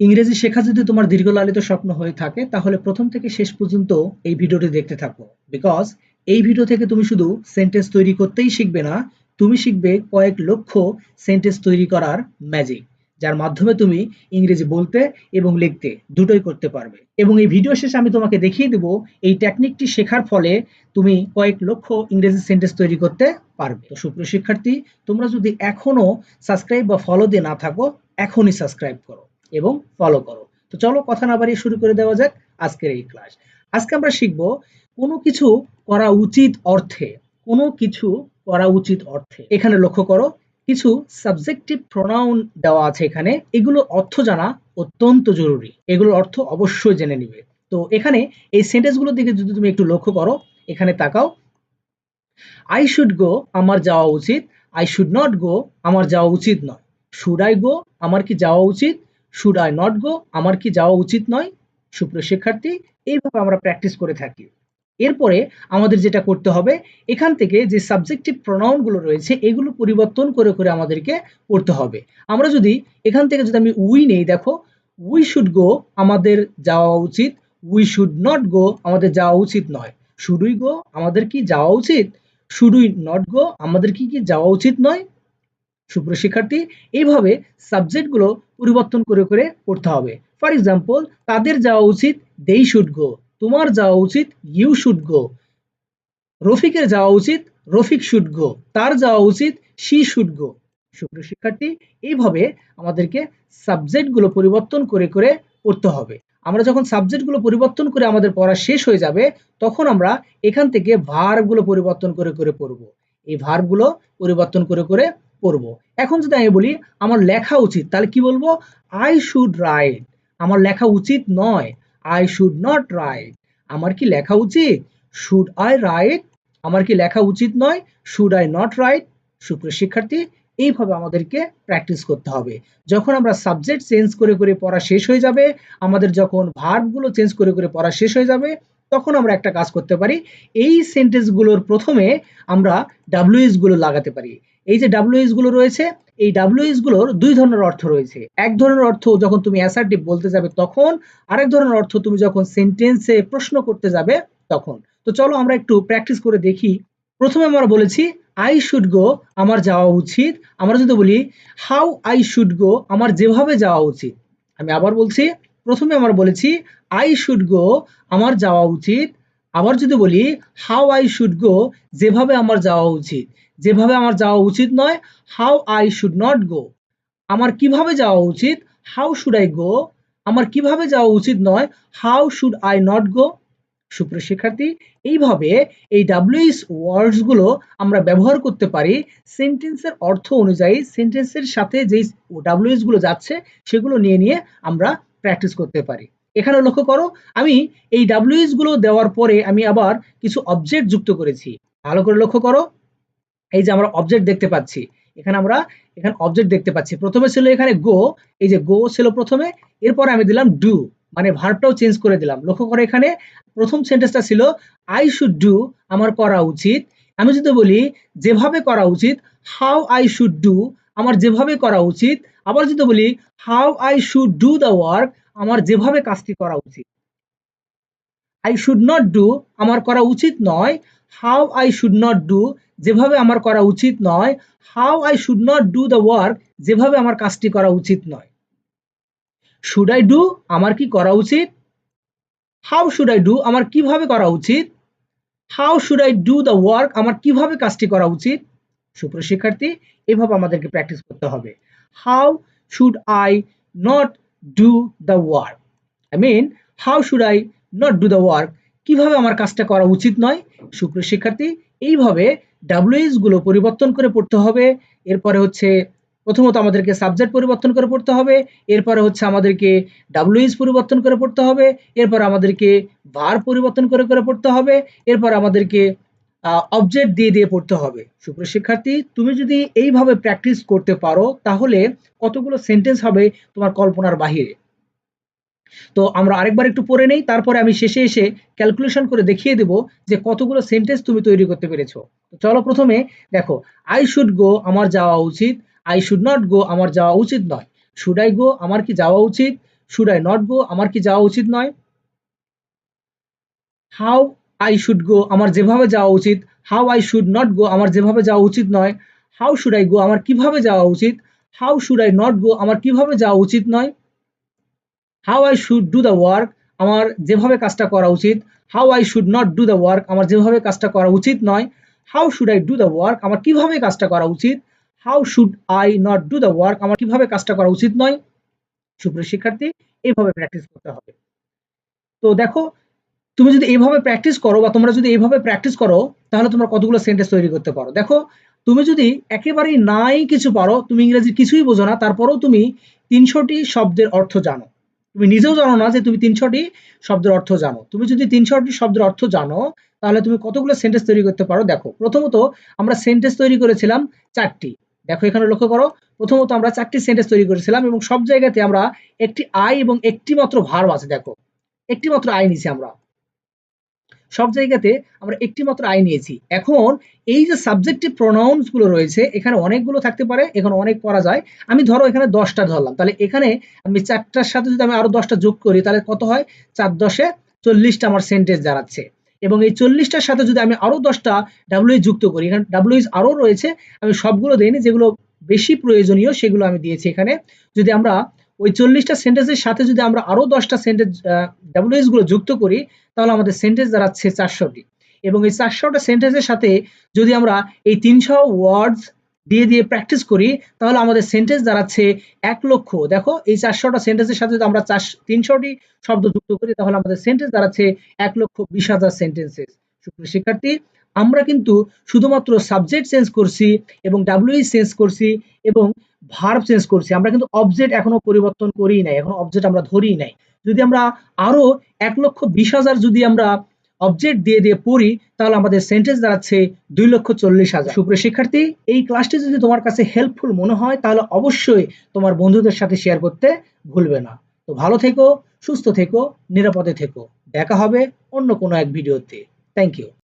ইংরেজি শেখা যদি তোমার দীর্ঘলালিত স্বপ্ন হয়ে থাকে, তাহলে প্রথম থেকে শেষ পর্যন্ত এই ভিডিওটি দেখতে থাকো। বিকজ এই ভিডিও থেকে তুমি শুধু সেন্টেন্স তৈরি করতেই শিখবে না, তুমি শিখবে কয়েক লক্ষ সেন্টেন্স তৈরি করার ম্যাজিক যার মাধ্যমে তুমি ইংরেজি বলতে এবং লিখতে দুটোই করতে পারবে। এবং এই ভিডিও শেষে আমি তোমাকে দেখিয়ে দেব, এই টেকনিকটি শেখার ফলে তুমি কয়েক লক্ষ ইংরেজি সেন্টেন্স তৈরি করতে পারবে। তো সুপ্রিয় শিক্ষার্থী, তোমরা যদি এখনও সাবস্ক্রাইব বা ফলো দিয়ে না থাকো, এখনই সাবস্ক্রাইব করো। এবং ফলো করো। তো চলো কথা না বাড়িয়ে শুরু করে দেওয়া যাক আজকের এই ক্লাস আজকে আমরা শিখব কোনো কিছু করা উচিত অর্থে, কোনো কিছু করা উচিত অর্থে। এখানে লক্ষ্য করো, কিছু সাবজেক্টিভ প্রোনাউন দেওয়া আছে এখানে। এগুলো অর্থ জানা অত্যন্ত জরুরি। এগুলোর অর্থ অবশ্যই জেনে নিবে। তো এখানে এই সেন্টেন্সগুলোর দিকে যদি তুমি একটু লক্ষ্য করো, এখানে তাকাও। আই শুড গো আমার যাওয়া উচিত। আই শুড নট গো আমার যাওয়া উচিত নয়। শুড আই গো আমার কি যাওয়া উচিত? শুড আই নট গো আমার কি যাওয়া উচিত নয়? সুপ্রিয় শিক্ষার্থী, এইভাবে আমরা প্র্যাকটিস করে থাকি। এরপরে আমাদের যেটা করতে হবে, এখান থেকে যে সাবজেক্টিভ প্রোনাউনগুলো রয়েছে, এগুলো পরিবর্তন করে করে আমাদেরকে করতে হবে। আমরা যদি এখান থেকে যদি আমি উই নেই, দেখো উই শুড গো আমাদের যাওয়া উচিত উই শুড নট গো আমাদের যাওয়া উচিত নয়। শুড উই গো আমাদের কি যাওয়া উচিত? শুড উই নট গো আমাদের কি কি যাওয়া উচিত নয়? সুপ্রিয় শিক্ষার্থী, এইভাবে সাবজেক্টগুলো পরিবর্তন করে করে পড়তে হবে। ফর এক্সাম্পল তাদের যাওয়া উচিত দেই শুড গো তোমার যাওয়া উচিত ইউ শুড গো রফিকের যাওয়া উচিত, রফিক শুড গো তার যাওয়া উচিত শি শুড গো সুপ্রিয় শিক্ষার্থী, এইভাবে আমাদেরকে সাবজেক্টগুলো পরিবর্তন করে করে পড়তে হবে। আমরা যখন সাবজেক্টগুলো পরিবর্তন করে আমাদের পড়া শেষ হয়ে যাবে, তখন আমরা এখান থেকে ভার্বগুলো পরিবর্তন করে করে পড়ব। এই ভার্বগুলো পরিবর্তন করে করে পড়ব এখন যদি আমি বলি, আমার লেখা উচিত, তাহলে কি বলব? আই শুড রাইট আমার লেখা উচিত নয়। আই শুড নট রাইট আমার কি লেখা উচিত? শুড আই রাইট আমার কি লেখা উচিত নয়? শুড আই নট রাইট সুপ্রিয় শিক্ষার্থী, এইভাবে আমাদেরকে প্র্যাকটিস করতে হবে। যখন আমরা সাবজেক্ট চেঞ্জ করে করে পড়া শেষ হয়ে যাবে, আমাদের যখন ভার্বগুলো চেঞ্জ করে করে পড়া শেষ হয়ে যাবে, তখন আমরা একটা কাজ করতে পারি। এই সেন্টেন্সগুলোর প্রথমে আমরা ডাব্লিউএসগুলো লাগাতে পারি। এই যে ডাব্লিউএসগুলো রয়েছে, এই ডাব্লিউএসগুলোর দুই ধরনের অর্থ রয়েছে। এক ধরনের অর্থ যখন তুমি অ্যাসার্টিভ বলতে যাবে তখন, আরেক ধরনের অর্থ তুমি যখন সেন্টেন্সে প্রশ্ন করতে যাবে তখন। তো চলো আমরা একটু প্র্যাকটিস করে দেখি। প্রথমে আমরা বলেছি আই শুড গো আমার যাওয়া উচিত। আমরা যদি বলি হাউ আই শুড গো আমার যেভাবে যাওয়া উচিত। আমি আবার বলছি, প্রথমে আমরা বলেছি আই শুড গো আমার যাওয়া উচিত। আবার যদি বলি হাউ আই শুড গো যেভাবে আমার যাওয়া উচিত। যেভাবে আমার যাওয়া উচিত নয় how I should not go আমার কীভাবে যাওয়া উচিত হাউ শুড আই গো আমার কীভাবে যাওয়া উচিত নয় how should I not go সুপ্রিয় শিক্ষার্থী, এইভাবে এই ডাব্লিউএস ওয়ার্ডসগুলো আমরা ব্যবহার করতে পারি সেন্টেন্সের অর্থ অনুযায়ী সেন্টেন্সের সাথে যেই ডাব্লিউএসগুলো যাচ্ছে, সেগুলো নিয়ে নিয়ে আমরা প্র্যাকটিস করতে পারি। এখানে লক্ষ্য করো, আমি এই ডাব্লিউএসগুলো দেওয়ার পরে আমি আবার কিছু অবজেক্ট যুক্ত করেছি। ভালো করে লক্ষ্য করো, এই যে আমরা অবজেক্ট দেখতে পাচ্ছি। এখানে আমরা, এখানে অবজেক্ট দেখতে পাচ্ছি। প্রথমে ছিল এখানে গো এই যে গো ছিল প্রথমে, এরপরে আমি দিলাম ডু মানে ভার্বটাও চেঞ্জ করে দিলাম। লক্ষ্য করে এখানে, প্রথম সেন্টেন্সটা ছিল আই শুড ডু আমার করা উচিত। আমি যদি বলি, যেভাবে করা উচিত হাউ আই শুড ডু আমার যেভাবে করা উচিত। আবার যদি বলি how I should do the work আমার যেভাবে কাজটি করা উচিত। আই শুড নট ডু আমার করা উচিত নয়। How I should not do যেভাবে আমার করা উচিত নয়। How I should not do the work যেভাবে আমার কাজটি করা উচিত নয়। শুড আই ডু আমার কি করা উচিত? হাউ শুড আই ডু আমার কীভাবে করা উচিত? How should I do the work আমার কীভাবে কাজটি করা উচিত? সুপ্রিয় শিক্ষার্থী, এভাবে আমাদেরকে প্র্যাকটিস করতে হবে। How should I not do the work I mean how should I not do the work কীভাবে আমার কাজটা করা উচিত নয়? সুপ্রিয় শিক্ষার্থী, এইভাবে ডাব্লিউএসগুলো পরিবর্তন করে পড়তে হবে। এরপরে হচ্ছে প্রথমত আমাদেরকে সাবজেক্ট পরিবর্তন করে পড়তে হবে। এরপরে হচ্ছে আমাদেরকে ডাব্লিউএস পরিবর্তন করে পড়তে হবে। এরপর আমাদেরকে ভার পরিবর্তন করে করে পড়তে হবে। এরপর আমাদেরকে অবজেক্ট দিয়ে দিয়ে পড়তে হবে। সুপ্রিয় শিক্ষার্থী, তুমি যদি এইভাবে প্র্যাকটিস করতে পারো, তাহলে কতগুলো সেন্টেন্স হবে তোমার কল্পনার বাহিরে। তো আমরা আরেকবার একটু পড়ে নেই, তারপরে আমি শেষে এসে ক্যালকুলেশন করে দেখিয়ে দেব যে কতগুলো সেন্টেন্স তুমি তৈরি করতে পেরেছ। চলো প্রথমে দেখো আই শুড গো আমার যাওয়া উচিত আই শুড নট গো আমার যাওয়া উচিত নয়। শুড আই গো আমার কি যাওয়া উচিত? শুড আই নট গো আমার কি যাওয়া উচিত নয়? হাউ আই শুড গো আমার যেভাবে যাওয়া উচিত। How I should not go আমার যেভাবে যাওয়া উচিত নয়। হাউ শুড আই গো আমার কীভাবে যাওয়া উচিত? How should I not go আমার কীভাবে যাওয়া উচিত নয়? How I should do the work আমার যেভাবে কাজটা করা উচিত। How I should not do the work আমার যেভাবে কাজটা করা উচিত নয়। How should I do the work আমার কীভাবে কাজটা করা উচিত? How should I not do the work আমার কীভাবে কাজটা করা উচিত নয়? সুপ্রিয় শিক্ষার্থী এইভাবে প্র্যাকটিস করতে হবে। তো দেখো তুমি যদি এইভাবে প্র্যাকটিস করো বা তোমরা যদি এইভাবে প্র্যাকটিস করো, তাহলে তোমরা কতগুলো সেন্টেন্স তৈরি করতে পারো। দেখো, তুমি যদি একেবারেই নাই কিছু পারো, তুমি ইংরেজি কিছুই বোঝো না, তারপরেও তুমি তিনশোটি শব্দের অর্থ জানো। তুমি নিজেও জানো না যে তুমি তিনশোটি শব্দের অর্থ জানো। তুমি যদি তিনশোটি শব্দের অর্থ জানো, তাহলে তুমি কতগুলো সেন্টেন্স তৈরি করতে পারো? দেখো, প্রথমত আমরা সেন্টেন্স তৈরি করেছিলাম চারটি। দেখো, এখানে লক্ষ্য করো, প্রথমত আমরা চারটি সেন্টেন্স তৈরি করেছিলাম এবং সব জায়গাতে আমরা একটি আই এবং একটি মাত্র ভার্ব আছে, দেখো। একটি মাত্র আই নিয়েছি আমরা। সব জায়গাতে আমরা একটি মাত্র আই নিয়েছি। এখন এই যে সাবজেক্টিভ প্রোনাউন্সগুলো রয়েছে, এখানে অনেকগুলো থাকতে পারে, এখানে অনেক করা যায়। আমি ধরো এখানে দশটা ধরলাম, তাহলে এখানে আমি চারটার সাথে যদি আমি আরও দশটা যোগ করি, তাহলে কত হয়? চার দশে চল্লিশটা আমার সেন্টেন্স দাঁড়াচ্ছে। এবং এই চল্লিশটার সাথে যদি আমি আরও দশটা ডাব্লিউ যুক্ত করি, এখানে ডাব্লিউ আরও রয়েছে, আমি সবগুলো দিইনি, যেগুলো বেশি প্রয়োজনীয়, সেগুলো আমি দিয়েছি এখানে। যদি আমরা ওই চল্লিশটা সেন্টেন্সের সাথে যদি আমরা আরও দশটা সেন্টেন্সগুলো যুক্ত করি, তাহলে আমাদের সেন্টেন্স দাঁড়াচ্ছে চারশোটি। এবং এই চারশোটা সেন্টেন্সের সাথে যদি আমরা এই তিনশো ওয়ার্ডস দিয়ে দিয়ে প্র্যাকটিস করি, তাহলে আমাদের সেন্টেন্স দাঁড়াচ্ছে এক লক্ষ। দেখো, এই চারশোটা সেন্টেন্সের সাথে যদি আমরা চার, তিনশোটি শব্দ যুক্ত করি, তাহলে আমাদের সেন্টেন্স দাঁড়াচ্ছে এক লক্ষ বিশ হাজার সেন্টেন্সেস শিক্ষার্থী, আমরা কিন্তু শুধুমাত্র সাবজেক্ট চেঞ্জ করছি এবং ডাব্লিউই চেঞ্জ করছি এবং ভার্ব চেঞ্জ করছি, আমরা কিন্তু অবজেক্ট এখনও পরিবর্তন করি নাই, এখনও অবজেক্ট আমরা ধরি নাই। যদি আমরা আরও এক লক্ষ বিশ হাজার যদি আমরা অবজেক্ট দিয়ে দিয়ে পড়ি, তাহলে আমাদের সেন্টেন্স দাঁড়াচ্ছে দুই লক্ষ চল্লিশ হাজার। সুপ্রিয় শিক্ষার্থী, এই ক্লাসটি যদি তোমার কাছে হেল্পফুল মনে হয়, তাহলে অবশ্যই তোমার বন্ধুদের সাথে শেয়ার করতে ভুলবে না। তো ভালো থেকো, সুস্থ থেকো, নিরাপদে থেকো। দেখা হবে অন্য কোনো এক ভিডিওতে থ্যাংক ইউ